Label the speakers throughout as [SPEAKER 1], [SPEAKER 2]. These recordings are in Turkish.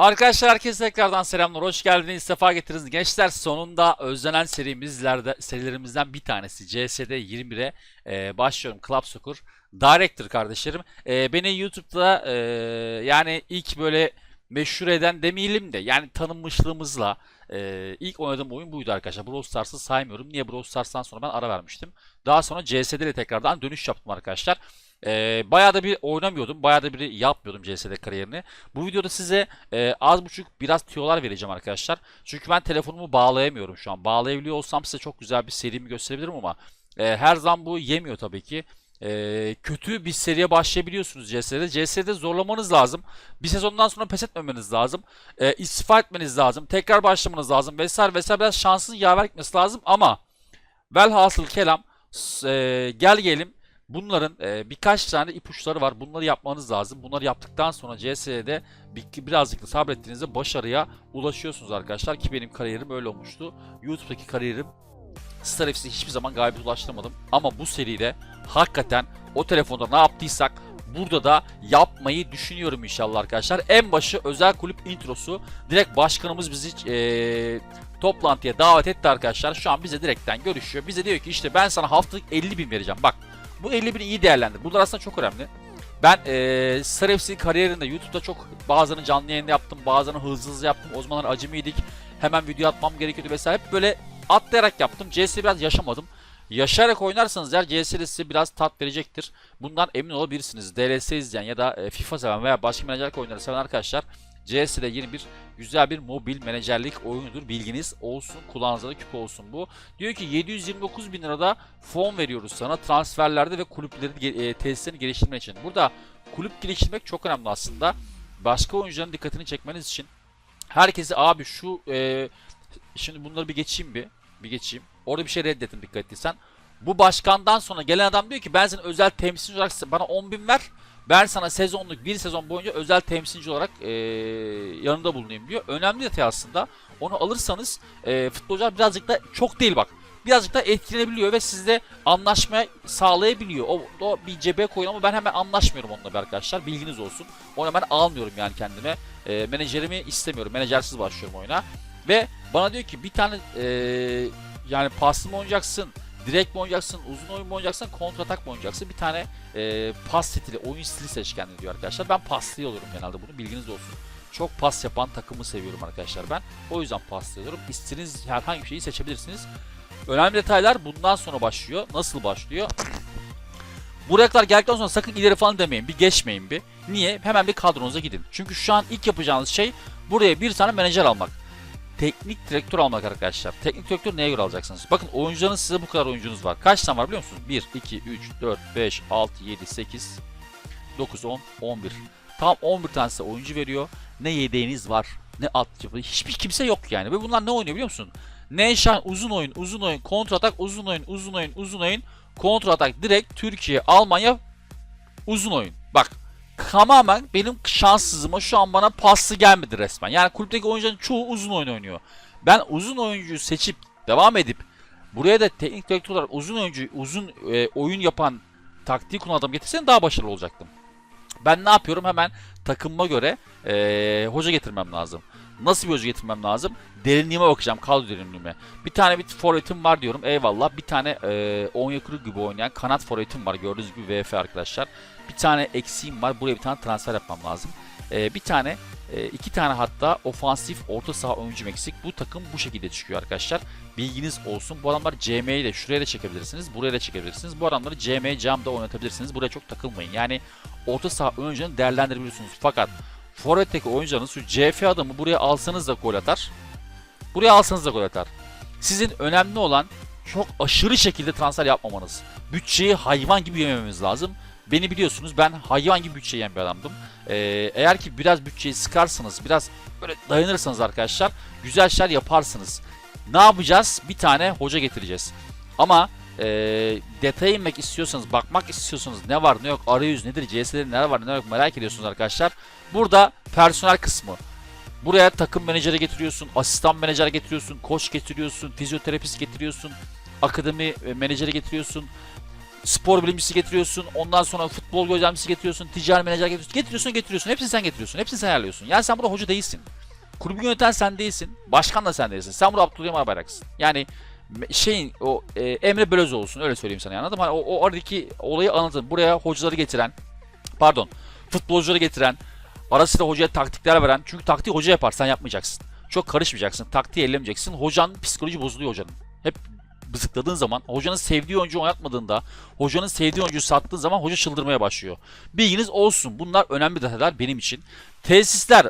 [SPEAKER 1] Arkadaşlar herkese tekrardan selamlar. Hoş geldiniz. Sefa getirdiniz. Gençler sonunda özlenen serimizlerde serilerimizden bir tanesi CS'de 21'e e, başlıyorum. Club Soccer Director kardeşlerim. E, beni YouTube'da e, yani ilk böyle meşhur eden demeyelim de yani tanınmışlığımızla e, ilk oynadığım oyun buydu arkadaşlar. Brawl Stars'ı saymıyorum. Niye Brawl Stars'tan sonra ben ara vermiştim. Daha sonra CS'de de tekrardan dönüş yaptım arkadaşlar. E, bayağı da bir oynamıyordum. Bayağı da bir yapmıyordum CS'de kariyerini. Bu videoda size e, az buçuk biraz tüyolar vereceğim arkadaşlar. Çünkü ben telefonumu bağlayamıyorum şu an. Bağlayabiliyor olsam size çok güzel bir serimi gösterebilirim ama e, her zaman bu yemiyor tabii ki. E, kötü bir seriye başlayabiliyorsunuz CS'de. CS'de zorlamanız lazım. Bir sezondan sonra pes etmemeniz lazım. E, istifa etmeniz lazım. Tekrar başlamanız lazım vesaire vesaire. Biraz şansın yaver gitmesi lazım ama velhasıl kelam e, gel gelim Bunların e, birkaç tane ipuçları var. Bunları yapmanız lazım. Bunları yaptıktan sonra CS'de bir, birazcık sabrettiğinizde başarıya ulaşıyorsunuz arkadaşlar. Ki benim kariyerim öyle olmuştu. YouTube'daki kariyerim Star FC'ye hiçbir zaman galibiyet ulaştırmadım. Ama bu seride hakikaten o telefonda ne yaptıysak burada da yapmayı düşünüyorum inşallah arkadaşlar. En başı özel kulüp introsu. Direkt başkanımız bizi e, toplantıya davet etti arkadaşlar. Şu an bize direkten görüşüyor. Bize diyor ki işte ben sana haftalık 50 bin vereceğim. Bak bu 50 bini iyi değerlendir. Bunlar aslında çok önemli. Ben e, Star FC kariyerinde YouTube'da çok bazılarını canlı yayında yaptım, bazılarını hızlı hızlı yaptım. O zamanlar acemiydik. Hemen video atmam gerekiyordu vesaire. Hep böyle atlayarak yaptım. CS biraz yaşamadım. Yaşayarak oynarsanız eğer CS de size biraz tat verecektir. Bundan emin olabilirsiniz. DLS izleyen ya da FIFA seven veya başka menajerlik oyunları seven arkadaşlar CS'de yeni bir güzel bir mobil menajerlik oyunudur. Bilginiz olsun. Kulağınızda da küpe olsun bu. Diyor ki 729 bin lirada fon veriyoruz sana transferlerde ve kulüplerin ge- e, tesislerini geliştirmek için. Burada kulüp geliştirmek çok önemli aslında. Başka oyuncuların dikkatini çekmeniz için herkesi abi şu e, şimdi bunları bir geçeyim bir bir geçeyim. Orada bir şey reddettim dikkat ettiysen. Bu başkandan sonra gelen adam diyor ki ben senin özel temsilci olarak bana 10 bin ver. Ben sana sezonluk bir sezon boyunca özel temsilci olarak e, yanında bulunayım diyor. Önemli detay aslında. Onu alırsanız e, futbolcular birazcık da çok değil bak. Birazcık da etkilenebiliyor ve sizle anlaşmaya sağlayabiliyor. O, o bir cebe koyun ama ben hemen anlaşmıyorum onunla arkadaşlar. Bilginiz olsun. Onu ben almıyorum yani kendime. E, menajerimi istemiyorum. Menajersiz başlıyorum oyuna. Ve bana diyor ki bir tane e, yani paslı mı oynayacaksın, direkt mi oynayacaksın, uzun oyun mu oynayacaksın, kontratak mı oynayacaksın? Bir tane e, pas stili, oyun stili seç kendine diyor arkadaşlar. Ben paslı oluyorum genelde bunu bilginiz olsun. Çok pas yapan takımı seviyorum arkadaşlar ben. O yüzden paslı oluyorum. İstediğiniz herhangi bir şeyi seçebilirsiniz. Önemli detaylar bundan sonra başlıyor. Nasıl başlıyor? Buraya kadar geldikten sonra sakın ileri falan demeyin. Bir geçmeyin bir. Niye? Hemen bir kadronuza gidin. Çünkü şu an ilk yapacağınız şey buraya bir tane menajer almak teknik direktör almak arkadaşlar. Teknik direktör neye göre alacaksınız? Bakın oyuncularınız size bu kadar oyuncunuz var. Kaç tane var biliyor musunuz? 1, 2, 3, 4, 5, 6, 7, 8, 9, 10, 11. Tam 11 tane size oyuncu veriyor. Ne yedeğiniz var, ne altyapı, hiçbir kimse yok yani. Ve bunlar ne oynuyor biliyor musun? Neşan uzun oyun, uzun oyun, kontra atak, uzun oyun, uzun oyun, uzun oyun, kontra atak direkt Türkiye, Almanya uzun oyun. Bak tamamen benim şanssızıma şu an bana paslı gelmedi resmen. Yani kulüpteki oyuncuların çoğu uzun oyun oynuyor. Ben uzun oyuncuyu seçip devam edip buraya da teknik direktör olarak uzun oyuncu uzun e, oyun yapan taktiği kullanan adam getirsem daha başarılı olacaktım. Ben ne yapıyorum? Hemen takımıma göre e, hoca getirmem lazım. Nasıl bir hoca getirmem lazım? Derinliğime bakacağım, kadro derinliğime. Bir tane bir forvetim var diyorum, eyvallah. Bir tane e, Onyekuru gibi oynayan kanat forvetim var, gördüğünüz gibi VF arkadaşlar. Bir tane eksiğim var, buraya bir tane transfer yapmam lazım. E, bir tane, e, iki tane hatta ofansif orta saha oyuncum eksik. Bu takım bu şekilde çıkıyor arkadaşlar. Bilginiz olsun. Bu adamlar CM'yi de şuraya da çekebilirsiniz, buraya da çekebilirsiniz. Bu adamları CM, camda oynatabilirsiniz. Buraya çok takılmayın. Yani orta saha oyuncularını değerlendirebiliyorsunuz. Fakat Forvet'teki oyuncularınız şu CF adamı buraya alsanız da gol atar. Buraya alsanız da gol atar. Sizin önemli olan çok aşırı şekilde transfer yapmamanız. Bütçeyi hayvan gibi yemememiz lazım. Beni biliyorsunuz ben hayvan gibi bütçe yiyen bir adamdım. Ee, eğer ki biraz bütçeyi sıkarsanız, biraz böyle dayanırsanız arkadaşlar güzel şeyler yaparsınız. Ne yapacağız? Bir tane hoca getireceğiz. Ama e, detaya inmek istiyorsanız, bakmak istiyorsanız ne var ne yok, arayüz nedir, CS'de neler var ne yok merak ediyorsunuz arkadaşlar. Burada personel kısmı. Buraya takım menajeri getiriyorsun, asistan menajer getiriyorsun, koç getiriyorsun, fizyoterapist getiriyorsun, akademi e, menajeri getiriyorsun. Spor bilimcisi getiriyorsun. Ondan sonra futbol gözlemcisi getiriyorsun. Ticari menajer getiriyorsun. Getiriyorsun getiriyorsun. Hepsini sen getiriyorsun. Hepsini sen ayarlıyorsun. Yani sen burada hoca değilsin. Kulübü yöneten sen değilsin. Başkan da sen değilsin. Sen burada Abdülhamid Arbayrak'sın. Yani şeyin o e, Emre Belözoğlu'sun öyle söyleyeyim sana mı? Hani o, o aradaki olayı anlatın. Buraya hocaları getiren pardon futbolcuları getiren ara sıra hocaya taktikler veren çünkü taktiği hoca yapar sen yapmayacaksın. Çok karışmayacaksın. Taktiği ellemeyeceksin. Hocanın psikoloji bozuluyor hocanın. Hep bızıkladığın zaman, hocanın sevdiği oyuncu oynatmadığında, hocanın sevdiği oyuncuyu sattığın zaman hoca çıldırmaya başlıyor. Bilginiz olsun. Bunlar önemli detaylar benim için. Tesisler.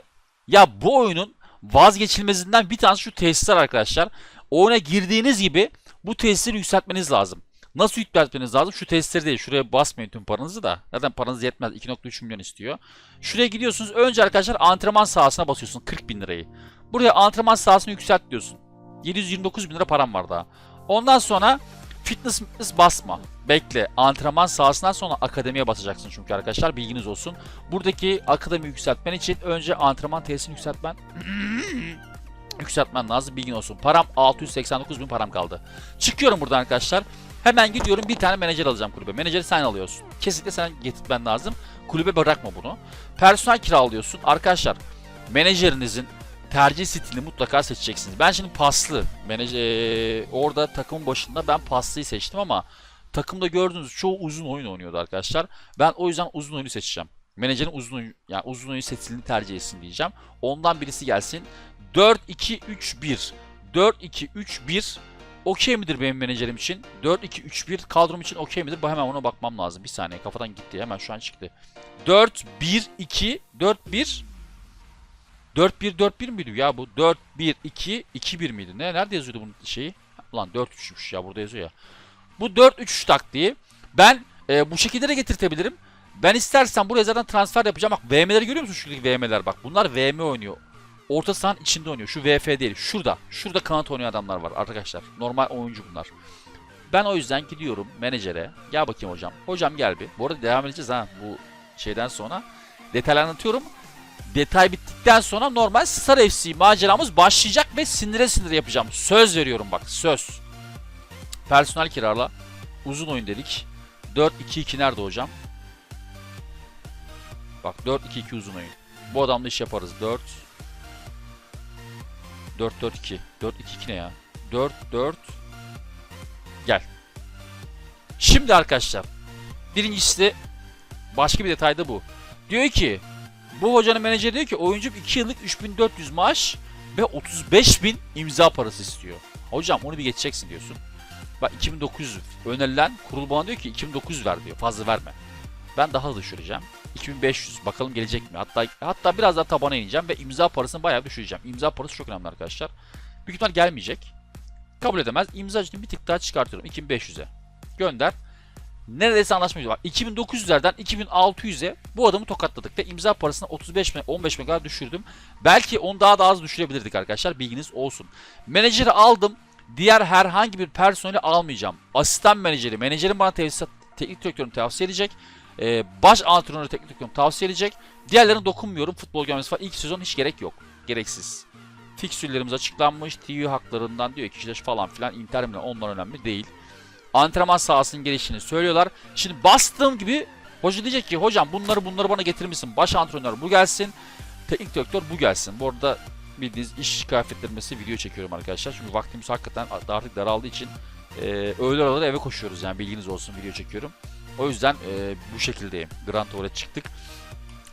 [SPEAKER 1] Ya bu oyunun vazgeçilmezinden bir tanesi şu tesisler arkadaşlar. Oyuna girdiğiniz gibi bu tesisleri yükseltmeniz lazım. Nasıl yükseltmeniz lazım? Şu tesisleri değil. Şuraya basmayın tüm paranızı da. Zaten paranız yetmez. 2.3 milyon istiyor. Şuraya gidiyorsunuz. Önce arkadaşlar antrenman sahasına basıyorsun. 40 bin lirayı. Buraya antrenman sahasını yükselt diyorsun. 729 bin lira param var daha. Ondan sonra fitness, basma. Bekle. Antrenman sahasından sonra akademiye basacaksın çünkü arkadaşlar bilginiz olsun. Buradaki akademi yükseltmen için önce antrenman tesisini yükseltmen yükseltmen lazım bilgin olsun. Param 689 bin param kaldı. Çıkıyorum buradan arkadaşlar. Hemen gidiyorum bir tane menajer alacağım kulübe. Menajeri sen alıyorsun. Kesinlikle sen getirmen lazım. Kulübe bırakma bunu. Personel kiralıyorsun. Arkadaşlar menajerinizin tercih stilini mutlaka seçeceksiniz. Ben şimdi paslı. Menajer, orada takımın başında ben paslıyı seçtim ama takımda gördüğünüz çoğu uzun oyun oynuyordu arkadaşlar. Ben o yüzden uzun oyunu seçeceğim. Menajerin uzun oyun, yani uzun oyun stilini tercih etsin diyeceğim. Ondan birisi gelsin. 4-2-3-1. 4-2-3-1 okey midir benim menajerim için? 4-2-3-1 kadrom için okey midir? Hemen ona bakmam lazım. Bir saniye kafadan gitti. Hemen şu an çıktı. 4-1-2 4-1 4-1-4-1 miydi ya bu? 4-1-2-2-1 miydi? Ne? Nerede yazıyordu bunun şeyi? Ulan 4-3'müş ya burada yazıyor ya. Bu 4-3 taktiği ben e, bu şekilde de getirtebilirim. Ben istersen buraya zaten transfer yapacağım. Bak VM'leri görüyor musun şuradaki VM'ler? Bak bunlar VM oynuyor. Orta sahanın içinde oynuyor. Şu VF değil. Şurada. Şurada kanat oynayan adamlar var arkadaşlar. Normal oyuncu bunlar. Ben o yüzden gidiyorum menajere. Gel bakayım hocam. Hocam gel bir. Bu arada devam edeceğiz ha bu şeyden sonra. Detaylı anlatıyorum. Detay bittikten sonra normal Star FC maceramız başlayacak ve sinire sinire yapacağım. Söz veriyorum bak söz. Personel kirala. Uzun oyun dedik. 4-2-2 nerede hocam? Bak 4-2-2 uzun oyun. Bu adamla iş yaparız. 4 4-4-2. 4-2-2 ne ya? 4-4 Gel. Şimdi arkadaşlar. Birincisi de başka bir detay da bu. Diyor ki bu hocanın menajeri diyor ki oyuncu 2 yıllık 3400 maaş ve 35.000 imza parası istiyor. Hocam onu bir geçeceksin diyorsun. Bak 2900 önerilen kurul bana diyor ki 2900 ver diyor. Fazla verme. Ben daha da düşüreceğim. 2500 bakalım gelecek mi? Hatta hatta biraz daha tabana ineceğim ve imza parasını bayağı düşüreceğim. İmza parası çok önemli arkadaşlar. Büyük ihtimal gelmeyecek. Kabul edemez. İmza için bir tık daha çıkartıyorum. 2500'e. Gönder. Neredeyse anlaşma var. 2900'lerden 2600'e bu adamı tokatladık ve imza parasını 35 mi 15 mi düşürdüm. Belki onu daha da az düşürebilirdik arkadaşlar. Bilginiz olsun. Menajeri aldım. Diğer herhangi bir personeli almayacağım. Asistan menajeri, menajerin bana tevsiyat, teknik direktörünü tavsiye edecek. Ee, baş antrenörü teknik direktörünü tavsiye edecek. Diğerlerine dokunmuyorum. Futbol görmesi falan. İlk sezon hiç gerek yok. Gereksiz. Fiksürlerimiz açıklanmış. TV haklarından diyor ki falan filan. Inter onlar önemli değil. Antrenman sahasının gelişini söylüyorlar. Şimdi bastığım gibi hoca diyecek ki hocam bunları bunları bana getirmişsin. Baş antrenör bu gelsin. Teknik direktör bu gelsin. Bu arada bildiğiniz iş kıyafetlenmesi video çekiyorum arkadaşlar. Çünkü vaktimiz hakikaten artık daraldığı için e, öğle araları eve koşuyoruz yani bilginiz olsun video çekiyorum. O yüzden e, bu şekildeyim. Grand Tour'a çıktık.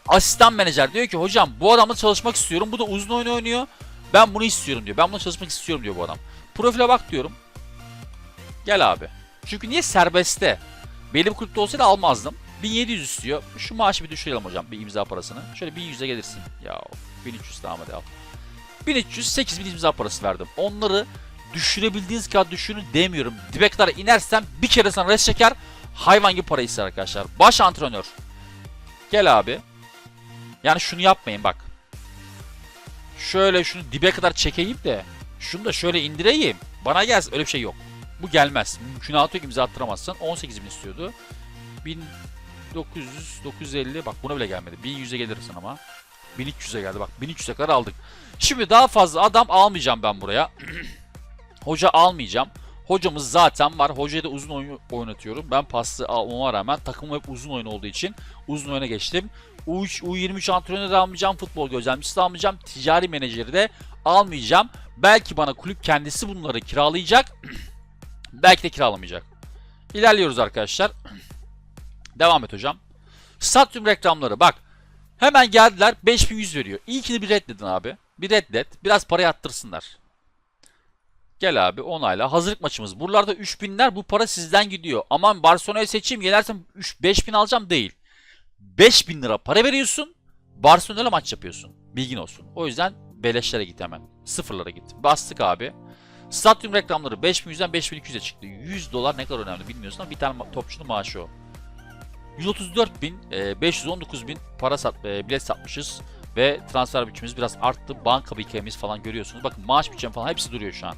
[SPEAKER 1] Asistan menajer diyor ki hocam bu adamla çalışmak istiyorum. Bu da uzun oyun oynuyor. Ben bunu istiyorum diyor. Ben bunu çalışmak istiyorum diyor bu adam. Profile bak diyorum. Gel abi. Çünkü niye serbestte? Benim kulüpte olsaydı almazdım. 1700 istiyor. Şu maaşı bir düşürelim hocam bir imza parasını. Şöyle 1100'e gelirsin. Ya 1300 tamam hadi al. 1300 8000 imza parası verdim. Onları düşürebildiğiniz kadar düşünün demiyorum. Dibe kadar inersem bir kere sana res çeker. Hayvan gibi para ister arkadaşlar. Baş antrenör. Gel abi. Yani şunu yapmayın bak. Şöyle şunu dibe kadar çekeyim de şunu da şöyle indireyim. Bana gelsin öyle bir şey yok. Bu gelmez. Mümkünatı yok imza attıramazsın. 18 bin istiyordu. 1900, 950 bak buna bile gelmedi. 1100'e gelirsin ama. 1300'e geldi bak 1300'e kadar aldık. Şimdi daha fazla adam almayacağım ben buraya. Hoca almayacağım. Hocamız zaten var. Hocaya da uzun oyun oynatıyorum. Ben paslı almama rağmen takımım hep uzun oyun olduğu için uzun oyuna geçtim. U3, U23 antrenörü de almayacağım. Futbol gözlemcisi de almayacağım. Ticari menajeri de almayacağım. Belki bana kulüp kendisi bunları kiralayacak. Belki de kiralamayacak. İlerliyoruz arkadaşlar. Devam et hocam. Stadyum reklamları bak. Hemen geldiler 5100 veriyor. İlkini bir reddedin abi. Bir reddet. Biraz para yattırsınlar. Gel abi onayla. Hazırlık maçımız. Buralarda 3000'ler bu para sizden gidiyor. Aman Barcelona'yı seçeyim gelersem 3 5000 alacağım değil. 5000 lira para veriyorsun. Barcelona'yla maç yapıyorsun. Bilgin olsun. O yüzden beleşlere git hemen. Sıfırlara git. Bastık abi. Stadyum reklamları 5100'den 5200'e çıktı. 100 dolar ne kadar önemli bilmiyorsun ama bir tane topçunun maaşı o. 134 bin, e, 519 bin para sat, e, bilet satmışız ve transfer bütçemiz biraz arttı. Banka birikimimiz falan görüyorsunuz. Bakın maaş bütçem falan hepsi duruyor şu an.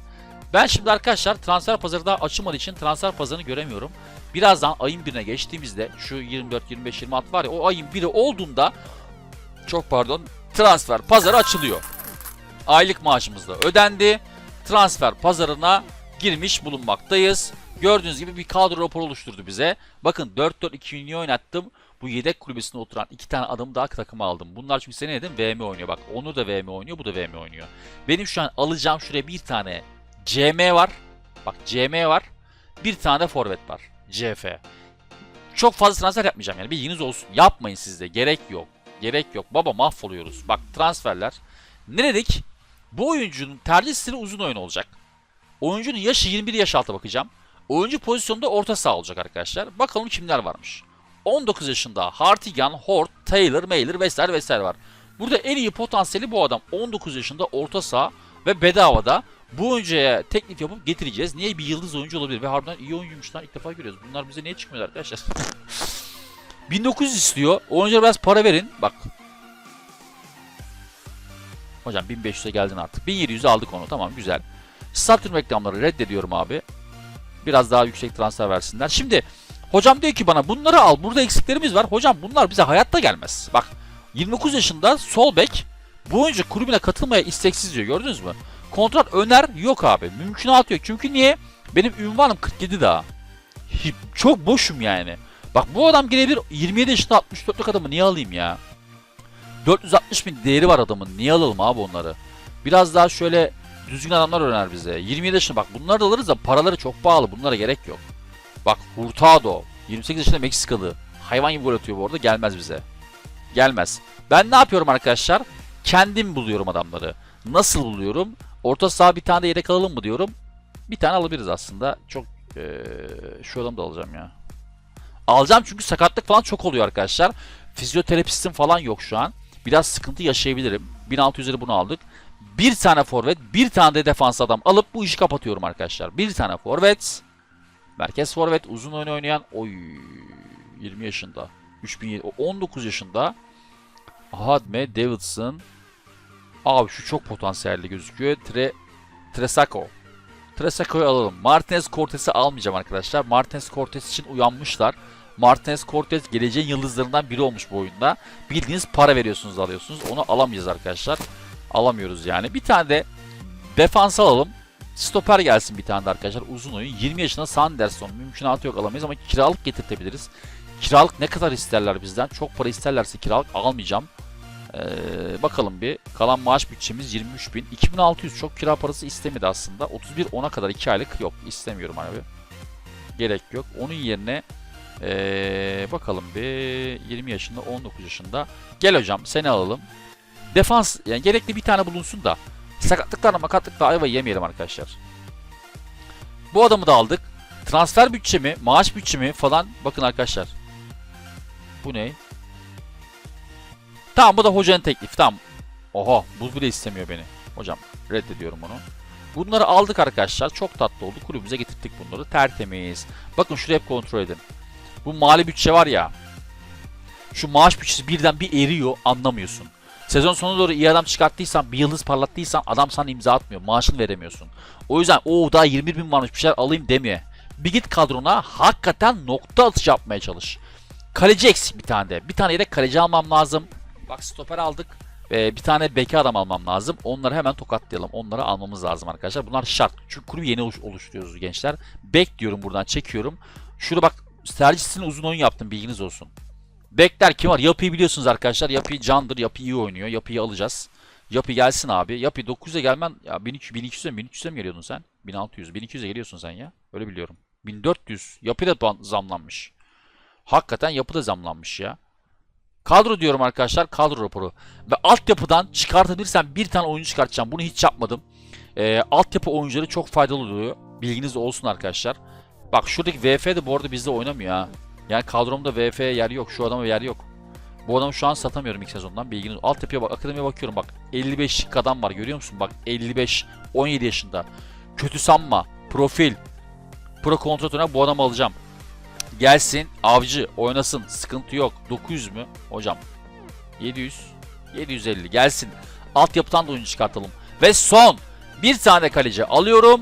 [SPEAKER 1] Ben şimdi arkadaşlar transfer pazarı daha açılmadığı için transfer pazarını göremiyorum. Birazdan ayın birine geçtiğimizde şu 24, 25, 26 var ya o ayın biri olduğunda çok pardon transfer pazarı açılıyor. Aylık maaşımız da ödendi. Transfer pazarına girmiş bulunmaktayız. Gördüğünüz gibi bir kadro raporu oluşturdu bize. Bakın 4-4-2'yi oynattım. Bu yedek kulübesinde oturan iki tane adamı daha takıma aldım. Bunlar çünkü sene dedim VM oynuyor. Bak Onur da VM oynuyor, bu da VM oynuyor. Benim şu an alacağım şuraya bir tane CM var. Bak CM var. Bir tane de forvet var. CF. Çok fazla transfer yapmayacağım yani bilginiz olsun. Yapmayın sizde. Gerek yok. Gerek yok. Baba mahvoluyoruz. Bak transferler. Ne dedik? Bu oyuncunun tercih stili uzun oyun olacak. Oyuncunun yaşı 21 yaş altı bakacağım. Oyuncu pozisyonunda orta saha olacak arkadaşlar. Bakalım kimler varmış. 19 yaşında Hartigan, Hort, Taylor, Mailer vesaire vesaire var. Burada en iyi potansiyeli bu adam. 19 yaşında orta saha ve bedavada bu oyuncuya teklif yapıp getireceğiz. Niye bir yıldız oyuncu olabilir ve harbiden iyi oyuncuymuş lan ilk defa görüyoruz. Bunlar bize niye çıkmıyor arkadaşlar? 1900 istiyor. Oyunculara biraz para verin. Bak. Hocam 1500'e geldin artık. 1700'e aldık onu. Tamam güzel. Stadyum reklamları reddediyorum abi. Biraz daha yüksek transfer versinler. Şimdi hocam diyor ki bana bunları al. Burada eksiklerimiz var. Hocam bunlar bize hayatta gelmez. Bak 29 yaşında sol bek bu oyuncu kulübüne katılmaya isteksiz diyor. Gördünüz mü? Kontrat öner yok abi. Mümkünat yok. Çünkü niye? Benim ünvanım 47 daha. Çok boşum yani. Bak bu adam gelebilir 27 yaşında 64'lük adamı niye alayım ya? 460 bin değeri var adamın. Niye alalım abi onları? Biraz daha şöyle düzgün adamlar öner bize. 27 yaşında bak bunları da alırız da paraları çok pahalı. Bunlara gerek yok. Bak Hurtado 28 yaşında Meksikalı. Hayvan gibi gol atıyor bu arada gelmez bize. Gelmez. Ben ne yapıyorum arkadaşlar? Kendim buluyorum adamları. Nasıl buluyorum? Orta saha bir tane de yedek alalım mı diyorum. Bir tane alabiliriz aslında. Çok eee şu adamı da alacağım ya. Alacağım çünkü sakatlık falan çok oluyor arkadaşlar. Fizyoterapistim falan yok şu an. Biraz sıkıntı yaşayabilirim. 1600'leri bunu aldık. Bir tane forvet, bir tane de defans adam alıp bu işi kapatıyorum arkadaşlar. Bir tane forvet. Merkez forvet, uzun oyun oynayan. Oy 20 yaşında. 3007, o 19 yaşında. Hadme Davidson. Abi şu çok potansiyelli gözüküyor. Tre, Tresako. Tresako'yu alalım. Martinez Cortez'i almayacağım arkadaşlar. Martinez Cortez için uyanmışlar. Martinez Cortez geleceğin yıldızlarından biri olmuş bu oyunda. Bildiğiniz para veriyorsunuz alıyorsunuz. Onu alamayacağız arkadaşlar. Alamıyoruz yani. Bir tane de defans alalım. Stoper gelsin bir tane de arkadaşlar. Uzun oyun. 20 yaşında Sanderson. Mümkünatı yok alamayız ama kiralık getirtebiliriz. Kiralık ne kadar isterler bizden? Çok para isterlerse kiralık almayacağım. Ee, bakalım bir. Kalan maaş bütçemiz 23.000. 2600 çok kira parası istemedi aslında. 31 10'a kadar 2 aylık yok. istemiyorum abi. Gerek yok. Onun yerine ee, bakalım bir 20 yaşında 19 yaşında. Gel hocam seni alalım. Defans yani gerekli bir tane bulunsun da sakatlıklarla makatlıkla ayva yemeyelim arkadaşlar. Bu adamı da aldık. Transfer bütçemi, maaş bütçemi falan bakın arkadaşlar. Bu ne? Tamam bu da hocanın teklifi. Tamam. Oha bu bile istemiyor beni. Hocam reddediyorum onu. Bunları aldık arkadaşlar. Çok tatlı oldu. Kulübümüze getirdik bunları. Tertemiz. Bakın şuraya hep kontrol edin. Bu mali bütçe var ya. Şu maaş bütçesi birden bir eriyor anlamıyorsun. Sezon sonuna doğru iyi adam çıkarttıysan, bir yıldız parlattıysan adam sana imza atmıyor. Maaşını veremiyorsun. O yüzden o daha 21 bin varmış bir şeyler alayım demiyor. Bir git kadrona hakikaten nokta atış yapmaya çalış. Kaleci eksik bir tane de. Bir tane yedek kaleci almam lazım. Bak stoper aldık. Ee, bir tane beki adam almam lazım. Onları hemen tokatlayalım. Onları almamız lazım arkadaşlar. Bunlar şart. Çünkü kulübü yeni oluş- oluşturuyoruz gençler. Bek diyorum buradan çekiyorum. Şurada bak Sergis'in uzun oyun yaptım bilginiz olsun. Bekler kim var? Yapıyı biliyorsunuz arkadaşlar. Yapıyı candır. Yapı iyi oynuyor. Yapıyı alacağız. Yapı gelsin abi. Yapı 900'e gelmen ya 1200 1200'e mi 1300'e mi geliyordun sen? 1600 1200'e geliyorsun sen ya. Öyle biliyorum. 1400 yapı da zamlanmış. Hakikaten yapı da zamlanmış ya. Kadro diyorum arkadaşlar. Kadro raporu. Ve altyapıdan çıkartabilirsem bir tane oyuncu çıkartacağım. Bunu hiç yapmadım. Ee, altyapı oyuncuları çok faydalı oluyor. Bilginiz olsun arkadaşlar. Bak şuradaki VF de bu arada bizde oynamıyor ha. Yani kadromda VF'ye yer yok. Şu adama yer yok. Bu adamı şu an satamıyorum ilk sezondan. Bilginiz. Altyapıya bak. Akademiye bakıyorum bak. 55'lik adam var görüyor musun? Bak 55. 17 yaşında. Kötü sanma. Profil. Pro kontratına bu adamı alacağım. Gelsin. Avcı. Oynasın. Sıkıntı yok. 900 mü? Hocam. 700. 750. Gelsin. Altyapıdan da oyuncu çıkartalım. Ve son. Bir tane kaleci alıyorum.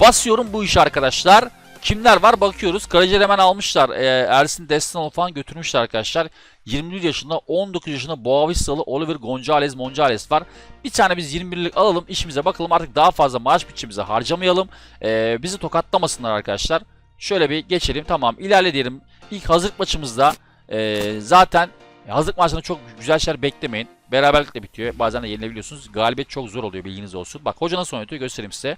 [SPEAKER 1] Basıyorum bu iş arkadaşlar. Kimler var bakıyoruz. Kalecileri hemen almışlar. Ee, Ersin Destanoğlu falan götürmüşler arkadaşlar. 21 yaşında 19 yaşında Boavistalı Oliver Gonzalez Monzalez var. Bir tane biz 21'lik alalım işimize bakalım artık daha fazla maaş bütçemize harcamayalım. Ee, bizi tokatlamasınlar arkadaşlar. Şöyle bir geçelim tamam ilerle diyelim. İlk hazırlık maçımızda ee, zaten hazırlık maçında çok güzel şeyler beklemeyin. Beraberlikle bitiyor. Bazen de yenilebiliyorsunuz. Galibiyet çok zor oluyor bilginiz olsun. Bak hoca nasıl oynatıyor göstereyim size.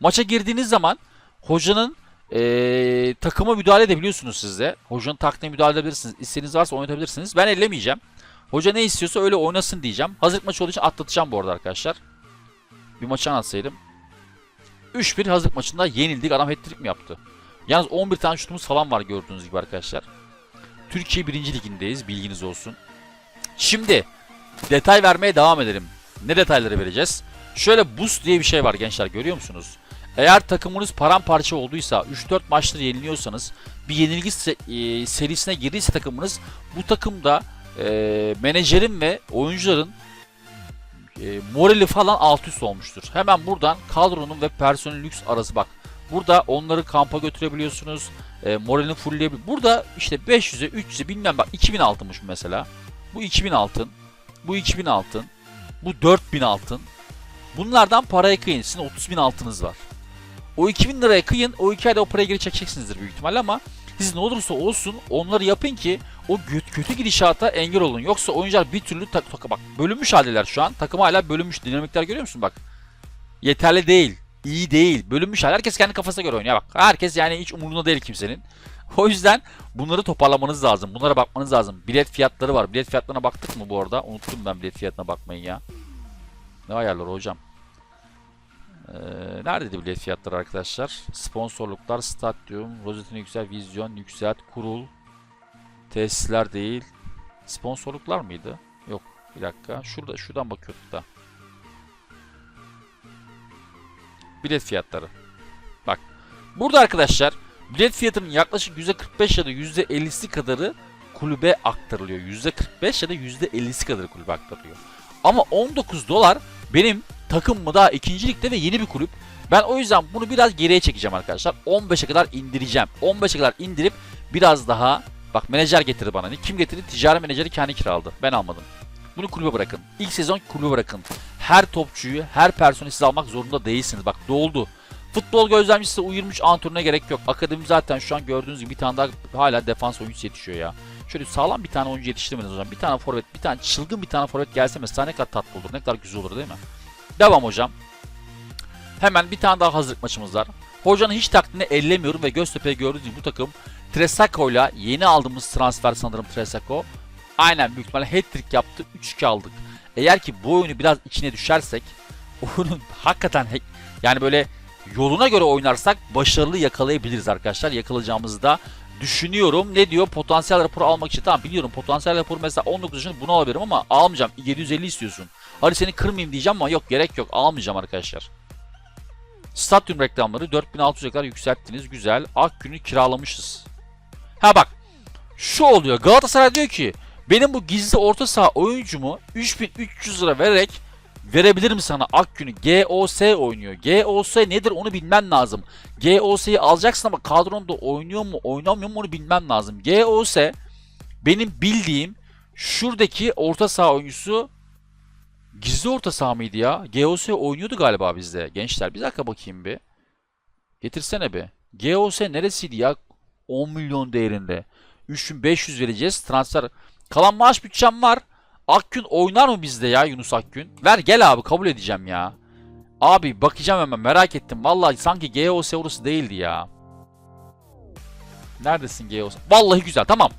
[SPEAKER 1] Maça girdiğiniz zaman hocanın ee, takıma müdahale edebiliyorsunuz siz de. Hocanın taktiğine müdahale edebilirsiniz. İsteğiniz varsa oynatabilirsiniz. Ben ellemeyeceğim. Hoca ne istiyorsa öyle oynasın diyeceğim. Hazırlık maçı olduğu için atlatacağım bu arada arkadaşlar. Bir maçı anlatsaydım. 3-1 hazırlık maçında yenildik. Adam hat-trick mi yaptı? Yalnız 11 tane şutumuz falan var gördüğünüz gibi arkadaşlar. Türkiye 1. ligindeyiz. Bilginiz olsun. Şimdi detay vermeye devam edelim. Ne detayları vereceğiz? Şöyle boost diye bir şey var gençler görüyor musunuz? Eğer takımınız paramparça olduysa, 3-4 maçları yeniliyorsanız, bir yenilgi e, serisine girdiyse takımınız, bu takımda e, menajerin ve oyuncuların e, morali falan alt üst olmuştur. Hemen buradan kadronun ve personel lüks arası bak. Burada onları kampa götürebiliyorsunuz. E, moralini fullleyebiliyor. Burada işte 500'e 300'e bilmem bak 2000 altınmış mesela. Bu 2000 altın. Bu 2000 altın. Bu 4000 altın. Bunlardan paraya kıyın. Sizin 30 bin altınız var. O 2000 liraya kıyın. O 2 ayda o parayı geri çekeceksinizdir büyük ihtimalle ama siz ne olursa olsun onları yapın ki o kötü gidişata engel olun. Yoksa oyuncular bir türlü tak, tak- bak bölünmüş haldeler şu an. Takım hala bölünmüş. Dinamikler görüyor musun bak. Yeterli değil. iyi değil. Bölünmüş hal. Herkes kendi kafasına göre oynuyor. Bak herkes yani hiç umurunda değil kimsenin. O yüzden bunları toparlamanız lazım. Bunlara bakmanız lazım. Bilet fiyatları var. Bilet fiyatlarına baktık mı bu arada? Unuttum ben bilet fiyatına bakmayı ya. Ne ayarlar hocam? Ee, neredeydi bilet fiyatları arkadaşlar? Sponsorluklar, stadyum, rozetin yüksel, vizyon, yükselt, kurul, tesisler değil. Sponsorluklar mıydı? Yok. Bir dakika. Şurada, şuradan bakıyorduk da. Bilet fiyatları. Bak. Burada arkadaşlar bilet fiyatının yaklaşık %45 ya da %50'si kadarı kulübe aktarılıyor. %45 ya da %50'si kadarı kulübe aktarılıyor. Ama 19 dolar benim takım mı daha ikinci ligde ve yeni bir kulüp. Ben o yüzden bunu biraz geriye çekeceğim arkadaşlar. 15'e kadar indireceğim. 15'e kadar indirip biraz daha bak menajer getirdi bana. Kim getirdi? Ticari menajeri kendi kiraladı. Ben almadım. Bunu kulübe bırakın. İlk sezon kulübe bırakın. Her topçuyu, her personeli siz almak zorunda değilsiniz. Bak doldu. Futbol gözlemcisi U23 antrenörüne gerek yok. Akademi zaten şu an gördüğünüz gibi bir tane daha hala defans oyuncusu yetişiyor ya. Şöyle sağlam bir tane oyuncu yetiştirmeniz hocam. Bir tane forvet, bir tane çılgın bir tane forvet gelse mesela ne kadar tatlı olur, ne kadar güzel olur değil mi? Devam hocam. Hemen bir tane daha hazırlık maçımız var. Hocanın hiç taktiğini ellemiyorum ve Göztepe'ye gördüğünüz gibi bu takım Tresako ile yeni aldığımız transfer sanırım Tresako. Aynen büyük ihtimalle hat-trick yaptı. 3-2 aldık. Eğer ki bu oyunu biraz içine düşersek oyunun hakikaten yani böyle yoluna göre oynarsak başarılı yakalayabiliriz arkadaşlar. Yakalayacağımızı da düşünüyorum. Ne diyor? Potansiyel raporu almak için. Tamam biliyorum. Potansiyel raporu mesela 19 yaşında bunu alabilirim ama almayacağım. 750 istiyorsun. Hadi seni kırmayayım diyeceğim ama yok gerek yok. Almayacağım arkadaşlar. Stadyum reklamları 4600'e kadar yükselttiniz. Güzel. Akgün'ü kiralamışız. Ha bak. Şu oluyor. Galatasaray diyor ki benim bu gizli orta saha oyuncumu 3300 lira vererek verebilirim sana Akgün'ü. GOS oynuyor. GOS nedir onu bilmen lazım. GOS'yi alacaksın ama kadronda oynuyor mu oynamıyor mu onu bilmem lazım. GOS benim bildiğim şuradaki orta saha oyuncusu Gizli orta saha mıydı ya? GOS oynuyordu galiba bizde. Gençler bir dakika bakayım bir. Getirsene bir. GOS neresiydi ya? 10 milyon değerinde. 3500 vereceğiz. Transfer. Kalan maaş bütçem var. Akgün oynar mı bizde ya Yunus Akgün? Ver gel abi kabul edeceğim ya. Abi bakacağım hemen merak ettim. Vallahi sanki GOS orası değildi ya. Neredesin GOS? Vallahi güzel tamam.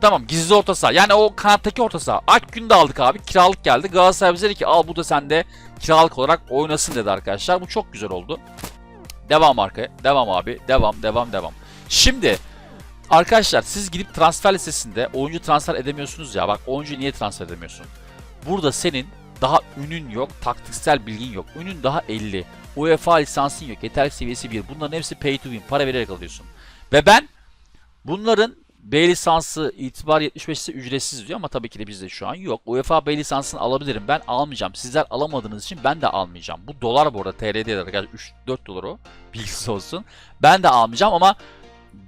[SPEAKER 1] Tamam gizli orta saha. Yani o kanattaki orta saha. Akgün'ü de aldık abi. Kiralık geldi. Galatasaray bize dedi ki al bu da sende kiralık olarak oynasın dedi arkadaşlar. Bu çok güzel oldu. Devam arkaya. Devam abi. Devam devam devam. Şimdi arkadaşlar siz gidip transfer listesinde oyuncu transfer edemiyorsunuz ya. Bak oyuncu niye transfer edemiyorsun? Burada senin daha ünün yok, taktiksel bilgin yok. Ünün daha 50. UEFA lisansın yok, yeterlik seviyesi 1. Bunların hepsi pay to win, para vererek alıyorsun. Ve ben bunların B lisansı itibar 75 ise ücretsiz diyor ama tabii ki de bizde şu an yok. UEFA B lisansını alabilirim. Ben almayacağım. Sizler alamadığınız için ben de almayacağım. Bu dolar bu arada TL değil arkadaşlar. 3-4 dolar o. Bilgisi olsun. Ben de almayacağım ama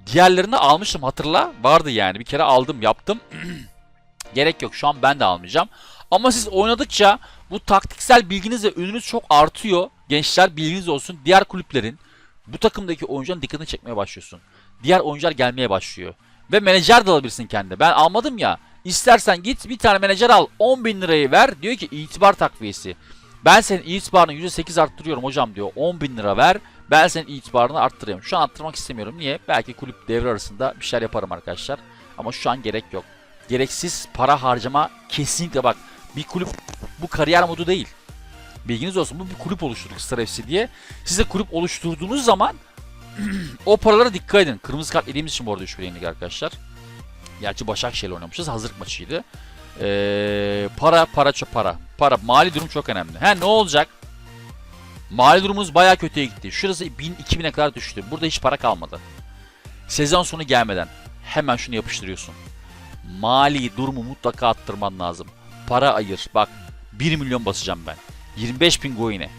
[SPEAKER 1] diğerlerini almıştım hatırla. Vardı yani. Bir kere aldım yaptım. Gerek yok. Şu an ben de almayacağım. Ama siz oynadıkça bu taktiksel bilginiz ve ününüz çok artıyor. Gençler bilginiz olsun. Diğer kulüplerin bu takımdaki oyuncuların dikkatini çekmeye başlıyorsun. Diğer oyuncular gelmeye başlıyor. Ve menajer de alabilirsin kendine. Ben almadım ya. İstersen git bir tane menajer al. 10 bin lirayı ver. Diyor ki itibar takviyesi. Ben senin itibarını %8 arttırıyorum hocam diyor. 10 bin lira ver. Ben senin itibarını arttırıyorum. Şu an arttırmak istemiyorum. Niye? Belki kulüp devre arasında bir şeyler yaparım arkadaşlar. Ama şu an gerek yok. Gereksiz para harcama kesinlikle bak. Bir kulüp bu kariyer modu değil. Bilginiz olsun. Bu bir kulüp oluşturduk Star FC diye. Siz de kulüp oluşturduğunuz zaman o paralara dikkat edin. Kırmızı kart yediğimiz için bu arada 3 yenildik arkadaşlar. Gerçi Başakşehir'le oynamışız. Hazırlık maçıydı. Ee, para, para çok para. Para, mali durum çok önemli. He ne olacak? Mali durumumuz bayağı kötüye gitti. Şurası 1000-2000'e kadar düştü. Burada hiç para kalmadı. Sezon sonu gelmeden hemen şunu yapıştırıyorsun. Mali durumu mutlaka attırman lazım. Para ayır. Bak 1 milyon basacağım ben. 25 bin coin'e.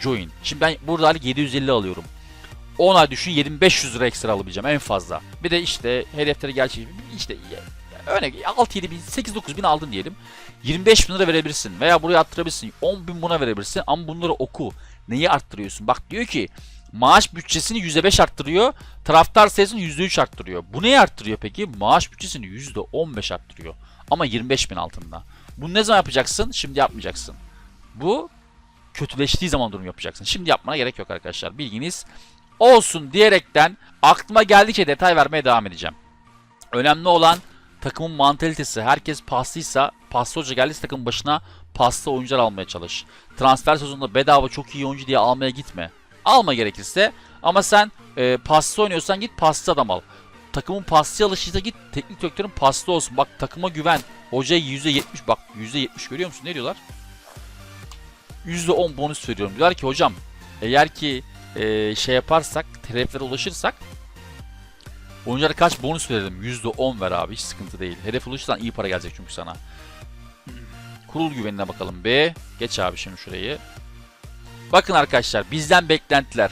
[SPEAKER 1] Join. Şimdi ben burada hali 750 alıyorum. 10 ay düşün 7500 lira ekstra alabileceğim en fazla. Bir de işte hedefleri gerçek işte örnek 6 7 bin 8 9 bin aldın diyelim. 25 bin lira verebilirsin veya buraya arttırabilirsin. 10 bin buna verebilirsin ama bunları oku. Neyi arttırıyorsun? Bak diyor ki maaş bütçesini %5 arttırıyor. Taraftar sayısını %3 arttırıyor. Bu neyi arttırıyor peki? Maaş bütçesini %15 arttırıyor. Ama 25 bin altında. Bunu ne zaman yapacaksın? Şimdi yapmayacaksın. Bu kötüleştiği zaman durum yapacaksın. Şimdi yapmana gerek yok arkadaşlar. Bilginiz olsun diyerekten aklıma geldikçe detay vermeye devam edeceğim. Önemli olan takımın mantalitesi. Herkes paslıysa, paslı hoca geldiyse takımın başına paslı oyuncular almaya çalış. Transfer sezonunda bedava çok iyi oyuncu diye almaya gitme. Alma gerekirse ama sen e, paslı oynuyorsan git paslı adam al. Takımın paslı alışıysa git teknik direktörün paslı olsun. Bak takıma güven. Hocaya %70 bak %70 görüyor musun? Ne diyorlar? %10 bonus veriyorum. Diyorlar ki hocam eğer ki e, şey yaparsak, hedeflere ulaşırsak oyunculara kaç bonus verelim? %10 ver abi hiç sıkıntı değil. Hedef ulaşırsan iyi para gelecek çünkü sana. Kurul güvenine bakalım B. Geç abi şimdi şurayı. Bakın arkadaşlar bizden beklentiler.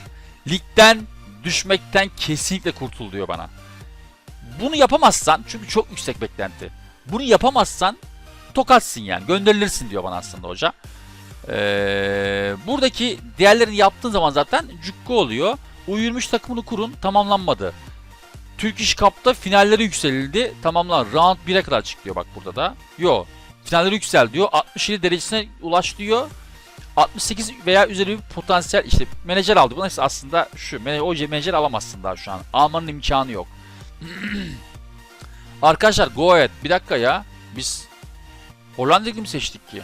[SPEAKER 1] Ligden düşmekten kesinlikle kurtul diyor bana. Bunu yapamazsan çünkü çok yüksek beklenti. Bunu yapamazsan tokatsın yani gönderilirsin diyor bana aslında hoca. Ee, buradaki diğerlerini yaptığın zaman zaten cukku oluyor. U23 takımını kurun tamamlanmadı. Türk İş Cup'ta finallere yükselildi. Tamamlan. Round 1'e kadar çık diyor bak burada da. Yo. Finallere yüksel diyor. 67 derecesine ulaş diyor. 68 veya üzeri bir potansiyel işte menajer aldı. Bunlar hepsi aslında şu. O menajer alamazsın daha şu an. Almanın imkanı yok. Arkadaşlar go ahead. Bir dakika ya. Biz Hollanda Ligi mi seçtik ki?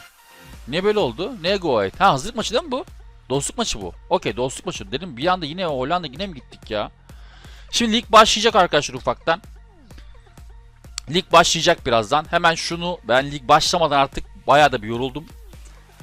[SPEAKER 1] Niye böyle oldu? Neye go ahead? Ha hazırlık maçı değil mi bu? Dostluk maçı bu. Okey dostluk maçı. Dedim bir anda yine Hollanda yine mi gittik ya? Şimdi lig başlayacak arkadaşlar ufaktan. Lig başlayacak birazdan. Hemen şunu ben lig başlamadan artık bayağı da bir yoruldum.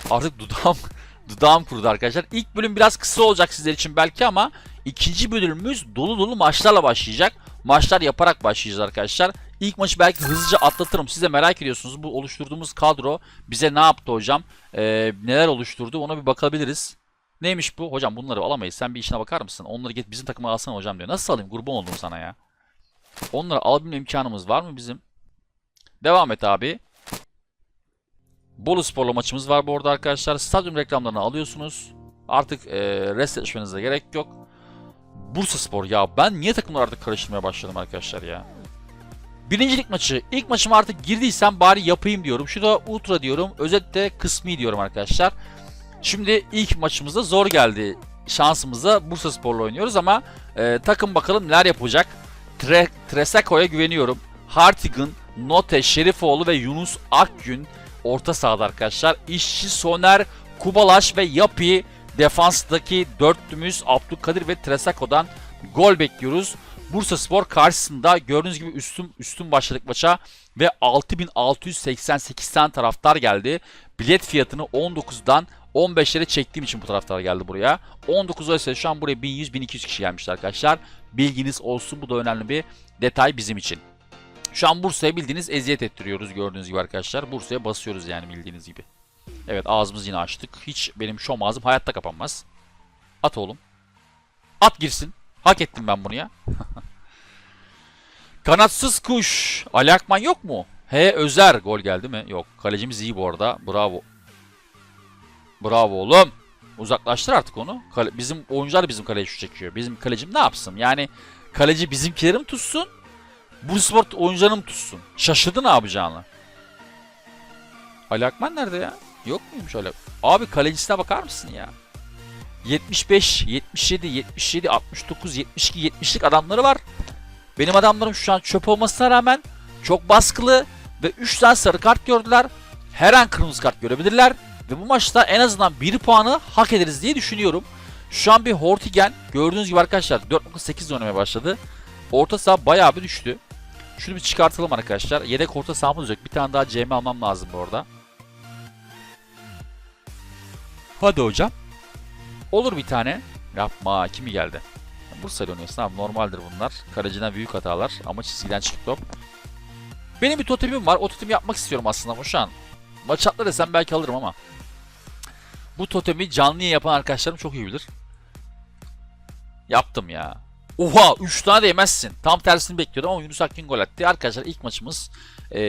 [SPEAKER 1] Artık dudağım dudağım kurudu arkadaşlar. İlk bölüm biraz kısa olacak sizler için belki ama ikinci bölümümüz dolu dolu maçlarla başlayacak. Maçlar yaparak başlayacağız arkadaşlar. İlk maçı belki hızlıca atlatırım. Siz de merak ediyorsunuz. Bu oluşturduğumuz kadro bize ne yaptı hocam? Ee, neler oluşturdu? Ona bir bakabiliriz. Neymiş bu? Hocam bunları alamayız. Sen bir işine bakar mısın? Onları get bizim takıma alsana hocam diyor. Nasıl alayım? Kurban oldum sana ya. Onları alabilme imkanımız var mı bizim? Devam et abi. Bolu Spor'la maçımız var bu arada arkadaşlar. Stadyum reklamlarını alıyorsunuz. Artık e, rest etmenize gerek yok. Bursa Spor ya ben niye takımları artık karıştırmaya başladım arkadaşlar ya. Birincilik maçı. İlk maçıma artık girdiysem bari yapayım diyorum. Şurada ultra diyorum. Özette kısmi diyorum arkadaşlar. Şimdi ilk maçımızda zor geldi. Şansımıza Bursa Spor'la oynuyoruz ama e, takım bakalım neler yapacak. Tre Treseko'ya güveniyorum. Hartigan, Note, Şerifoğlu ve Yunus Akgün orta sahada arkadaşlar. İşçi Soner, Kubalaş ve Yapi defanstaki dörtlümüz Abdülkadir ve Tresako'dan gol bekliyoruz. Bursa Spor karşısında gördüğünüz gibi üstün üstün başladık maça ve 6688 tane taraftar geldi. Bilet fiyatını 19'dan 15'lere çektiğim için bu taraftar geldi buraya. 19 ise şu an buraya 1100-1200 kişi gelmişler arkadaşlar. Bilginiz olsun bu da önemli bir detay bizim için. Şu an Bursa'ya bildiğiniz eziyet ettiriyoruz gördüğünüz gibi arkadaşlar. Bursa'ya basıyoruz yani bildiğiniz gibi. Evet ağzımızı yine açtık. Hiç benim şom ağzım hayatta kapanmaz. At oğlum. At girsin. Hak ettim ben bunu ya. Kanatsız kuş. Ali Akman yok mu? He Özer. Gol geldi mi? Yok. Kalecimiz iyi bu arada. Bravo. Bravo oğlum. Uzaklaştır artık onu. Kale- bizim oyuncular bizim kaleci şu çekiyor. Bizim kalecim ne yapsın? Yani kaleci bizimkileri mi tutsun? Bu spor oyuncularını mı tutsun? Şaşırdı ne yapacağını. Ali Akman nerede ya? Yok muymuş öyle? Abi kalecisine bakar mısın ya? 75, 77, 77, 69, 72, 70'lik adamları var. Benim adamlarım şu an çöp olmasına rağmen çok baskılı ve 3 tane sarı kart gördüler. Her an kırmızı kart görebilirler. Ve bu maçta en azından 1 puanı hak ederiz diye düşünüyorum. Şu an bir Hortigen gördüğünüz gibi arkadaşlar 4.8 oynamaya başladı. Orta saha bayağı bir düştü. Şunu bir çıkartalım arkadaşlar. Yedek orta sahamız yok. Bir tane daha CM almam lazım bu arada. Hadi hocam. Olur bir tane. Yapma. Kimi geldi? Bursa'yla oynuyorsun abi. Normaldir bunlar. Kaleciden büyük hatalar. Ama çizgiden çıktı top. Benim bir totemim var. O totemi yapmak istiyorum aslında ama şu an. Maç atla desem belki alırım ama. Bu totemi canlı yayın yapan arkadaşlarım çok iyi bilir. Yaptım ya. Oha 3 tane de yemezsin. Tam tersini bekliyordum ama Yunus Akgün gol attı. Arkadaşlar ilk maçımız e,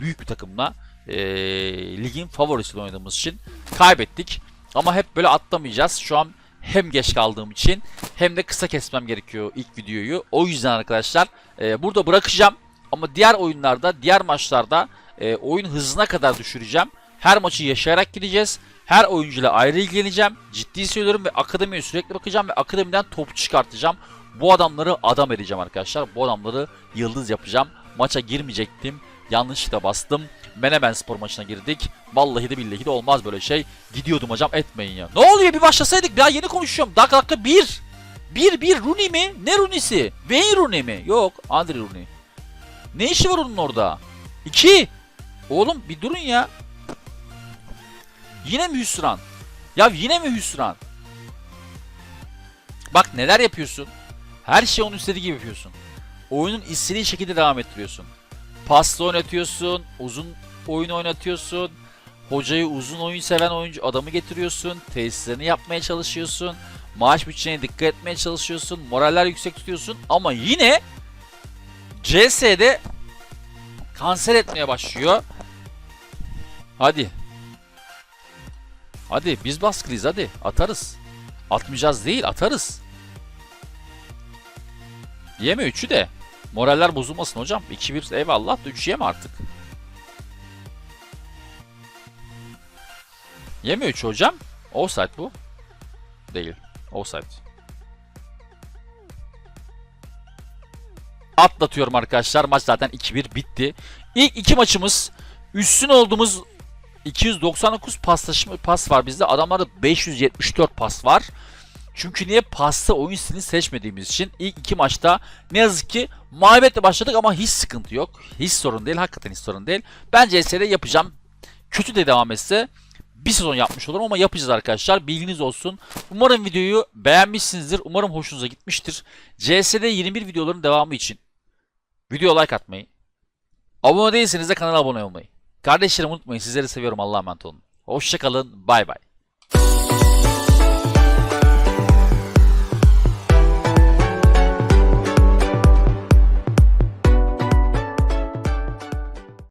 [SPEAKER 1] büyük bir takımla e, ligin favorisiyle oynadığımız için kaybettik. Ama hep böyle atlamayacağız. Şu an hem geç kaldığım için hem de kısa kesmem gerekiyor ilk videoyu. O yüzden arkadaşlar e, burada bırakacağım. Ama diğer oyunlarda, diğer maçlarda e, oyun hızına kadar düşüreceğim. Her maçı yaşayarak gideceğiz. Her oyuncuyla ayrı ilgileneceğim. Ciddi söylüyorum ve akademiye sürekli bakacağım ve akademiden top çıkartacağım. Bu adamları adam edeceğim arkadaşlar. Bu adamları yıldız yapacağım. Maça girmeyecektim. Yanlışlıkla bastım. Menemen spor maçına girdik. Vallahi de billahi de olmaz böyle şey. Gidiyordum hocam etmeyin ya. Ne oluyor bir başlasaydık. Daha yeni konuşuyorum. Dakika dakika bir. Bir bir Rooney mi? Ne Rooney'si? Wayne Rooney mi? Yok. Andre Rooney. Ne işi var onun orada? İki. Oğlum bir durun ya. Yine mi hüsran? Ya yine mi hüsran? Bak neler yapıyorsun. Her şey onun istediği gibi yapıyorsun. Oyunun istediği şekilde devam ettiriyorsun. Paslı oynatıyorsun, uzun oyun oynatıyorsun. Hocayı uzun oyun seven oyuncu adamı getiriyorsun. Tesislerini yapmaya çalışıyorsun. Maaş bütçene dikkat etmeye çalışıyorsun. Moraller yüksek tutuyorsun. Ama yine CS'de kanser etmeye başlıyor. Hadi. Hadi biz baskılıyız hadi. Atarız. Atmayacağız değil atarız. Yeme 3'ü de. Moraller bozulmasın hocam. 2-1 eyvallah da 3 yeme artık. Yeme 3 hocam. Offside bu. Değil. Offside. Atlatıyorum arkadaşlar. Maç zaten 2-1 bitti. İlk iki maçımız üstün olduğumuz 299 paslaşma pas var bizde. Adamlarda 574 pas var. Çünkü niye pasta oyun stilini seçmediğimiz için ilk iki maçta ne yazık ki mağlubiyetle başladık ama hiç sıkıntı yok. Hiç sorun değil. Hakikaten hiç sorun değil. Ben CS'de yapacağım. Kötü de devam etse bir sezon yapmış olurum ama yapacağız arkadaşlar. Bilginiz olsun. Umarım videoyu beğenmişsinizdir. Umarım hoşunuza gitmiştir. CS'de 21 videoların devamı için video like atmayı, abone değilseniz de kanala abone olmayı. Kardeşlerim unutmayın sizleri seviyorum Allah'a emanet olun. Hoşçakalın bay bay.